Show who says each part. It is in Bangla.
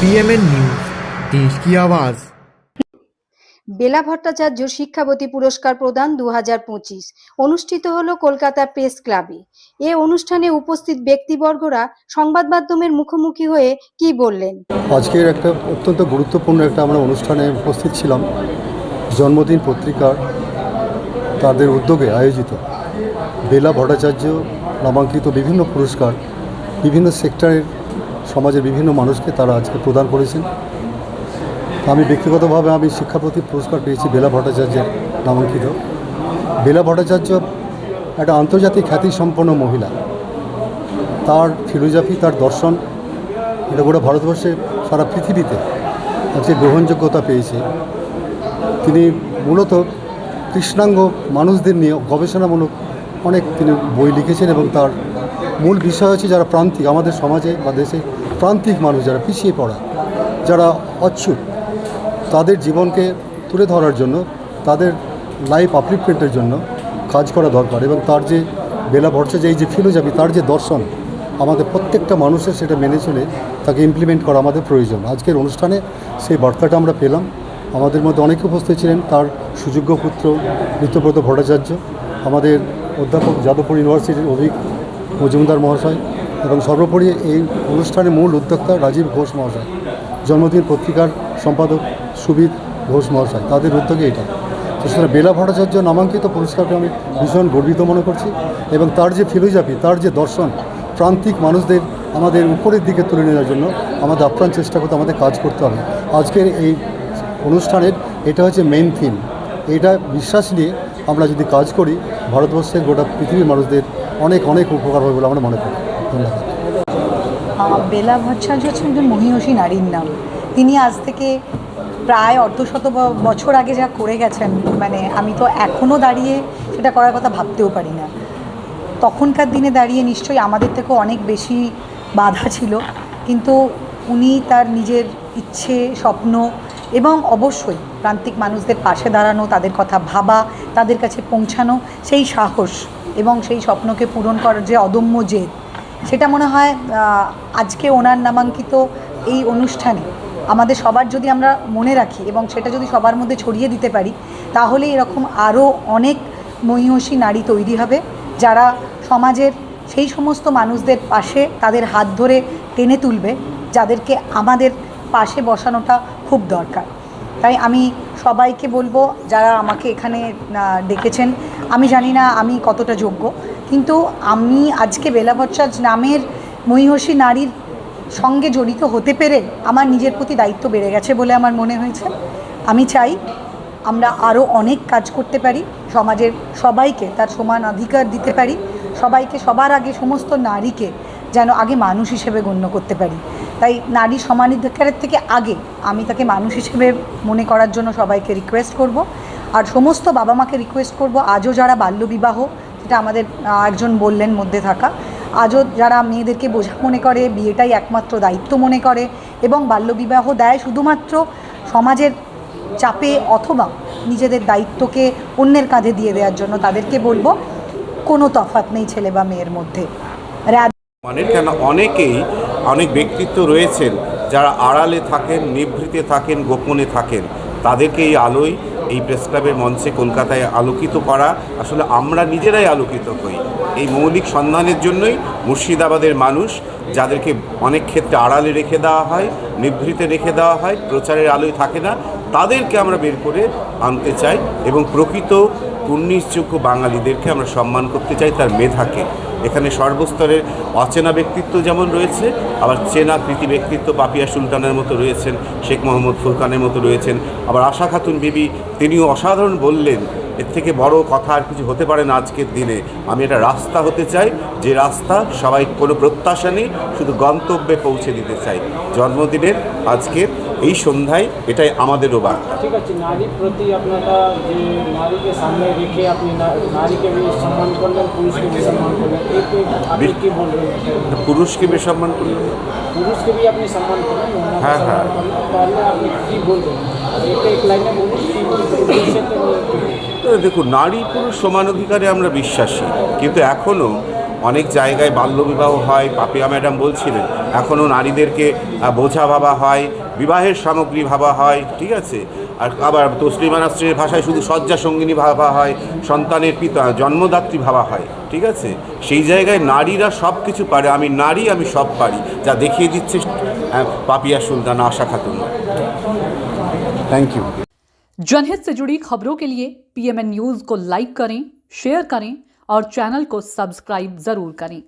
Speaker 1: পিএমএন নিউজ देश की आवाज़
Speaker 2: বেলা ভট্টাচার্য শিক্ষাবতী পুরস্কার প্রদান দু পঁচিশ অনুষ্ঠিত হলো কলকাতা প্রেস ক্লাবে এ অনুষ্ঠানে উপস্থিত ব্যক্তিবর্গরা সংবাদ মাধ্যমের মুখোমুখি হয়ে কি বললেন
Speaker 3: আজকের একটা অত্যন্ত গুরুত্বপূর্ণ একটা আমরা অনুষ্ঠানে উপস্থিত ছিলাম জন্মদিন পত্রিকার তাদের উদ্যোগে আয়োজিত বেলা ভট্টাচার্য নামাঙ্কিত বিভিন্ন পুরস্কার বিভিন্ন সেক্টরের সমাজের বিভিন্ন মানুষকে তারা আজকে প্রদান করেছেন। আমি ব্যক্তিগতভাবে আমি শিক্ষাপ্রতি পুরস্কার পেয়েছি বেলা ভট্টাচার্যের নামাঙ্কিত। বেলা ভট্টাচার্য একটা আন্তর্জাতিক খ্যাতিসম্পন্ন মহিলা। তার ফিলোজফি তার দর্শন, এটা গোটা ভারতবর্ষে, সারা পৃথিবীতে আজকে গ্রহণযোগ্যতা পেয়েছে। তিনি মূলত কৃষ্ণাঙ্গ মানুষদের নিয়ে গবেষণামূলক অনেক তিনি বই লিখেছেন এবং তার মূল বিষয় হচ্ছে যারা প্রান্তিক আমাদের সমাজে বা দেশে প্রান্তিক মানুষ যারা পিছিয়ে পড়া, যারা অচ্ছুক তাদের জীবনকে তুলে ধরার জন্য, তাদের লাইফ আপলিফমেন্টের জন্য কাজ করা দরকার এবং তার যে বেলা ভরসা, যে এই যে ফিলোজফি তার যে দর্শন আমাদের প্রত্যেকটা মানুষের সেটা মেনে চলে তাকে ইমপ্লিমেন্ট করা আমাদের প্রয়োজন। আজকের অনুষ্ঠানে সেই বার্তাটা আমরা পেলাম। আমাদের মধ্যে অনেকে উপস্থিত ছিলেন, তার সুযোগ্য পুত্র নিত্যব্রত ভট্টাচার্য, আমাদের অধ্যাপক যাদবপুর ইউনিভার্সিটির অভিক মজুমদার মহাশয় এবং সর্বোপরি এই অনুষ্ঠানের মূল উদ্যোক্তা রাজীব ঘোষ মহাশয়, জন্মদিন পত্রিকার সম্পাদক সুবিদ ঘোষ মহাশয়, তাদের উদ্যোগে এটা। তো সুতরাং বেলা ভট্টাচার্য নামাঙ্কিত পুরস্কারকে আমি ভীষণ গর্বিত মনে করছি এবং তার যে ফিলোজফি, তার যে দর্শন, প্রান্তিক মানুষদের আমাদের উপরের দিকে তুলে নেওয়ার জন্য আমাদের আপ্রাণ চেষ্টা করতে, আমাদের কাজ করতে হবে। আজকের এই অনুষ্ঠানের এটা হচ্ছে মেন থিম এটা বিশ্বাস নিয়ে আমরা যদি কাজ করি, ভারতবর্ষের গোটা পৃথিবীর মানুষদের অনেক অনেক উপকার হবে বলে আমরা মনে করি।
Speaker 4: বেলা ভট্টাচার্য হচ্ছেন একজন মহিষী নারীর নাম। তিনি আজ থেকে প্রায় অর্ধশত বছর আগে যা করে গেছেন মানে আমি তো এখনও দাঁড়িয়ে সেটা করার কথা ভাবতেও পারি না। তখনকার দিনে দাঁড়িয়ে নিশ্চয়ই আমাদের থেকেও অনেক বেশি বাধা ছিল, কিন্তু উনি তার নিজের ইচ্ছে, স্বপ্ন এবং অবশ্যই প্রান্তিক মানুষদের পাশে দাঁড়ানো, তাদের কথা ভাবা, তাদের কাছে পৌঁছানো, সেই সাহস এবং সেই স্বপ্নকে পূরণ করার যে অদম্য জেদ সেটা মনে হয় আজকে ওনার নামাঙ্কিত এই অনুষ্ঠানে আমাদের সবার যদি আমরা মনে রাখি এবং সেটা যদি সবার মধ্যে ছড়িয়ে দিতে পারি, তাহলে এরকম আরও অনেক মহিষী নারী তৈরি হবে যারা সমাজের সেই সমস্ত মানুষদের পাশে তাদের হাত ধরে টেনে তুলবে, যাদেরকে আমাদের পাশে বসানোটা খুব দরকার। তাই আমি সবাইকে বলব, যারা আমাকে এখানে ডেকেছেন, আমি জানি না আমি কতটা যোগ্য কিন্তু আমি আজকে বেলা ভট্টাচার্য নামের মহিষী নারীর সঙ্গে জড়িত হতে পেরে আমার নিজের প্রতি দায়িত্ব বেড়ে গেছে বলে আমার মনে হয়েছে। আমি চাই আমরা আরও অনেক কাজ করতে পারি, সমাজের সবাইকে তার সমান অধিকার দিতে পারি, সবাইকে সবার আগে সমস্ত নারীকে যেন আগে মানুষ হিসেবে গণ্য করতে পারি। তাই নারী সমানাধিকারের থেকে আগে আমি তাকে মানুষ হিসেবে মনে করার জন্য সবাইকে রিকোয়েস্ট করব। আর সমস্ত বাবা মাকে রিকোয়েস্ট করব। আজও যারা বাল্যবিবাহ যেটা আমাদের একজন বললেন মধ্যে থাকা। আজও যারা মেয়েদেরকে বোঝা মনে করে, বিয়েটাই একমাত্র দায়িত্ব মনে করে এবং বাল্যবিবাহ দেয় শুধুমাত্র সমাজের চাপে অথবা নিজেদের দায়িত্বকে অন্যের কাঁধে দিয়ে দেওয়ার জন্য তাদেরকে বলব, কোনো তফাৎ নেই ছেলে বা মেয়ের মধ্যে।
Speaker 5: মানে কেন অনেকেই, অনেক ব্যক্তিত্ব রয়েছেন যারা আড়ালে থাকেন, নিভৃতে থাকেন, গোপনে থাকেন। তাদেরকে এই আলোয় এই প্রেস ক্লাবের মঞ্চে কলকাতায় আলোকিত করা। আসলে আমরা নিজেরাই আলোকিত হই এই মৌলিক সন্ধানের জন্যই মুর্শিদাবাদের মানুষ যাদেরকে অনেক ক্ষেত্রে আড়ালে রেখে দেওয়া হয়, নিভৃতে রেখে দেওয়া হয়, প্রচারের আলোয় থাকে না, তাদেরকে আমরা বের করে আনতে চাই এবং প্রকৃত পুণ্যযোগ্য বাঙালিদেরকে আমরা সম্মান করতে চাই, তার মেধাকে। এখানে সর্বস্তরের অচেনা ব্যক্তিত্ব যেমন রয়েছে, আবার চেনা কৃতি ব্যক্তিত্ব পাপিয়া সুলতানের মতো রয়েছেন, শেখ মোহাম্মদ ফুরকানের মতো রয়েছেন। আবার আশা খাতুন বিবি, তিনিও অসাধারণ বললেন এর থেকে বড় কথা আর কিছু হতে পারে না আজকের দিনে। আমি একটা রাস্তা হতে চাই যে রাস্তা সবাই কোনো প্রত্যাশা নেই শুধু গন্তব্যে পৌঁছে দিতে চাই। জন্মদিনের আজকের এই সন্ধ্যায় এটাই আমাদেরও বার্তা।
Speaker 6: ঠিক আছে নারীর প্রতি আপনারা যে নারীকে সামনে রেখে আপনি নারীকে সম্মান করলেন পুরুষকে সম্মান করলেন আপনি কি বলবেন?
Speaker 5: পুরুষকে বেসম্মান করলেন।
Speaker 6: পুরুষকে বি আপনি সম্মান করলেন
Speaker 5: হ্যাঁ, হ্যাঁ।
Speaker 6: তাহলে আপনি কি বলবেন? এটা এক লাইনে বলুন কি বলবেন?
Speaker 5: দেখুন, নারী পুরুষ সমান অধিকারে আমরা বিশ্বাসী। কিন্তু এখনও অনেক জায়গায় বাল্যবিবাহ হয়, পাপিয়া ম্যাডাম বলছিলেন, এখনও নারীদেরকে বোঝা ভাবা হয়, বিবাহের সামগ্রী ভাবা হয়, ঠিক আছে? আর আবার তসলিমা ভাষায় শুধু শয্যা সঙ্গিনী ভাবা হয়, সন্তানের পিতা, জন্মদাত্রী ভাবা হয়, ঠিক আছে? সেই জায়গায় নারীরা সব কিছু পারে, আমি নারী, আমি সব পারি, যা দেখিয়ে দিচ্ছে পাপিয়া সুলতানা আশা খাতুন। থ্যাংক ইউ
Speaker 7: जनहित से जुड़ी खबरों के लिए पीएमएन न्यूज़ को लाइक करें शेयर करें और चैनल को सब्सक्राइब ज़रूर करें।